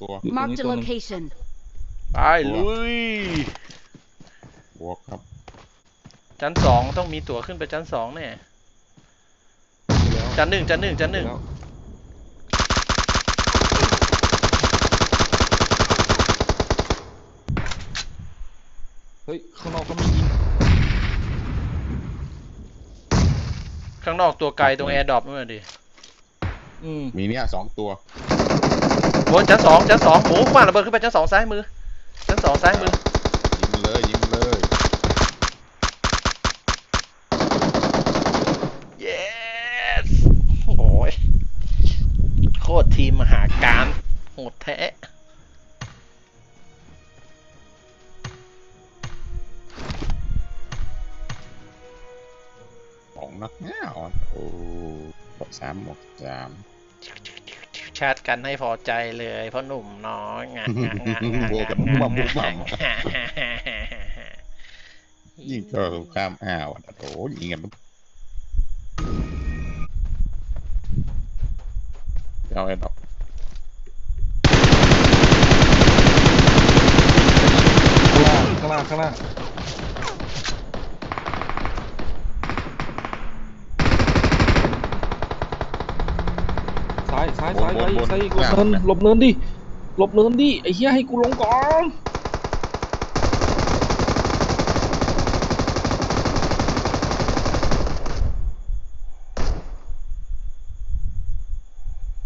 สองตัวอยู่ตรง Marked นี้ a ตัวหนึง location. ไปลุย บวกครับชั้นสองต้องมีตั๋วขึ้นไปชั้นสองแน่แล้วชั้นหนึ่งชั้นหนึ่งชั้นหนึ่งแล้วเฮ้ย ข้างนอกก็มียิงข้างนอกตัวไกลตรงแอร์ดรอปนู่นนะดิ อืมมีเนี่ยสองตัว บนชั้นสองชั้นสองหมูคว้างระเบิดขึ้นไปชั้นสองซ้ายมือ ชั้นสองซ้ายมือ ยิงมันเลยยิงมันเลย yes โอ้ยโคตรทีมมหาการโหดแท้สองนัดเงาโอ้หกสามหกสาม ชาร์จกันให้พอใจเลยเพราะหนุ่มน้อยงะงะงะงะโบกันบุ้มบั่มบุ้มบั่มยิงก็สงครามอ้าวโอ้โหยิงกันเอาไอ้ดอกข้างล่างข้างล่าง ข้างล่างซ้ายซ้ายซ้ายซ้ายซ้ายหลบเนินหลบเนินดิหลบเนินดิไอ้เหี้ยให้กูลงก่อน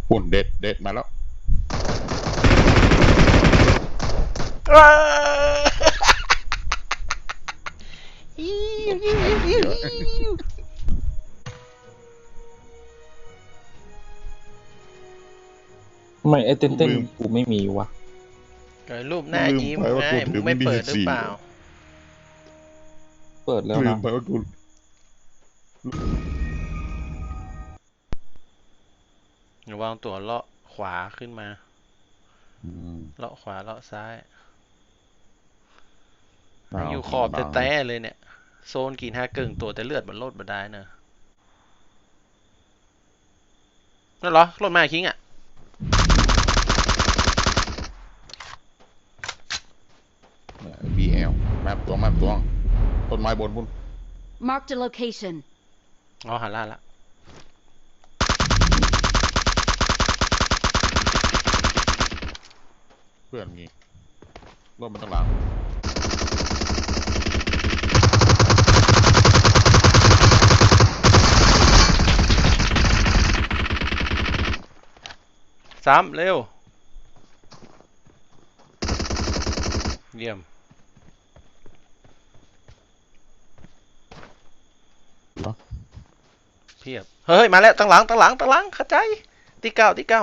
ปุ่นเด็ดเด็ดมาแล้ว ไมไอ้เต้นเต้นกูไม่มีวะเกิดรูปหน้ายิ้มไงมึงไม่เปิดหรือเปล่าเปิดแล้วลืนะมไปว่ากูระวังตัวเลาะขวาขึ้นมา อืมเลาะขวาเลาะซ้ายเาอยู่ขอบแต่แต่เลยเนี่ย โซนกินห้าเกิงตัวแต่เลือดมันลดมาได้เนอะนั่นเหรอลดมาคิงอะ บี เอลมาตัวมาตัวต้นไม้บนบุญ Marked a location. อ๋อหันล่าละเพื่อนงี้รถมันตั้งหลังสามเร็ว เยี่ยม เหรอเพียบ เฮ้ย มาแล้วตั้งหลังตั้งหลังตั้งหลังเข้าใจที่เก้าที่เก้า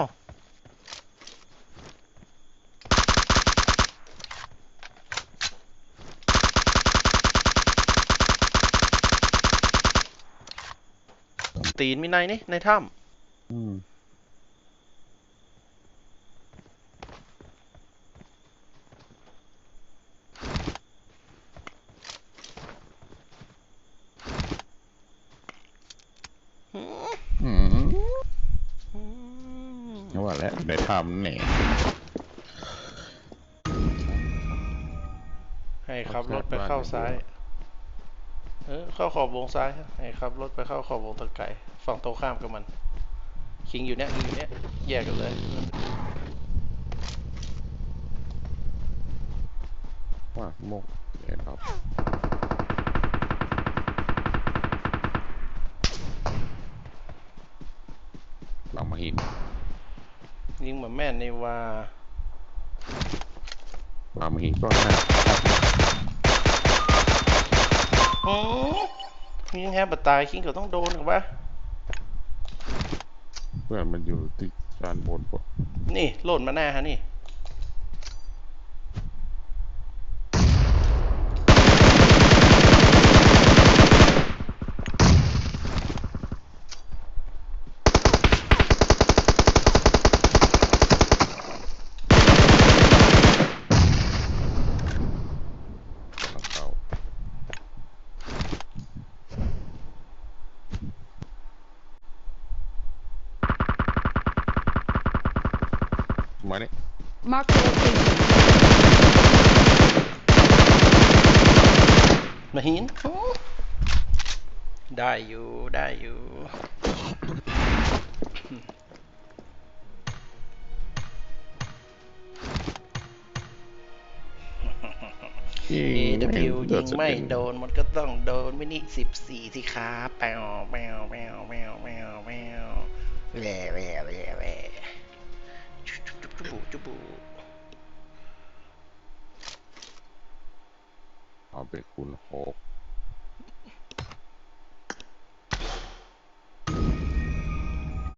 ตีนมีในนี่ในถ้อืมำหือ อืม อืม นี่ว่าแล้วได้ทำนี่ให้ขับรถไปเข้าซ้าย เออเข้าขอบวงซ้ายฮะให้ขับรถไปเข้าขอบวงตะไก่ฝั่งตรงข้ามกับมัน คิงอยู่เนี้ยคิงอยู่เนี้ยแยกกันเลยว่าโมกเอ็ดครับเรามาหิน ยิงเหมือนแม่นนี่ว่าเรามาหินก็ได้หือยิงแฮบตายคิงก็ต้องโดนกับวะเพื่อนมันอยู่ที่ด้านบนปะนี่โหล่นมาหน้าฮะนี่ มาเนี่ย Mark มาหินได้อยู่ ได้อยู่ AW ยิงไม่โดน มันก็ต้องโดนไม่นี่สิบสี่สิครับแปวแปวแปวแปวแปวแปวแปวแปวแหว จุบจุบจุบจุบจุบเอาไปคูณหก